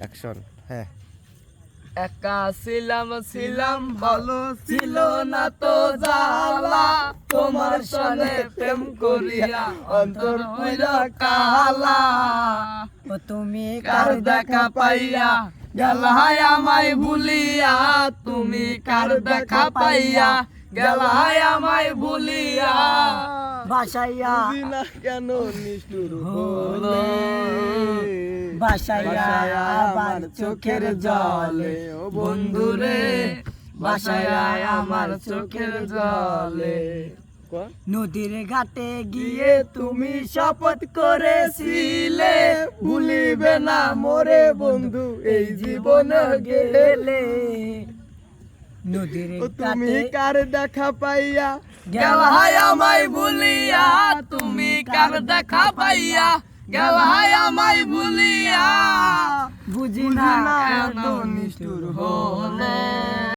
Action হ্যাঁ। একা ছিলাম ছিলাম ভালো ছিল না তো জ্বালা। তোমার সনে প্রেম করিয়া অন্তর হইল কালা। ও তুমি কার দেখা পাইয়া? গেলাই আমায় ভুলিয়া। তুমি কার দেখা পাইয়া? গেলাই আমায় ভুলিয়া। বাসাইয়া। না কেন নিষ্ঠুর হলো। আবার চোখের জলে। ও বন্ধুরে বাসায় আয় আমার চোখের জলে। নদীর ঘাটে গিয়ে তুমি শপথ করেছিলে। ভুলিবে না মোরে বন্ধু এই জীবন গেলে। নদীর তুমি কার দেখা পাইয়া? গেলাই আমায় ভুলিয়া। তুমি কার দেখা পাইয়া? গেলাই আমায় ভুলিয়া। বুঝি বুঝি না না কেন এত নিষ্ঠুর হলে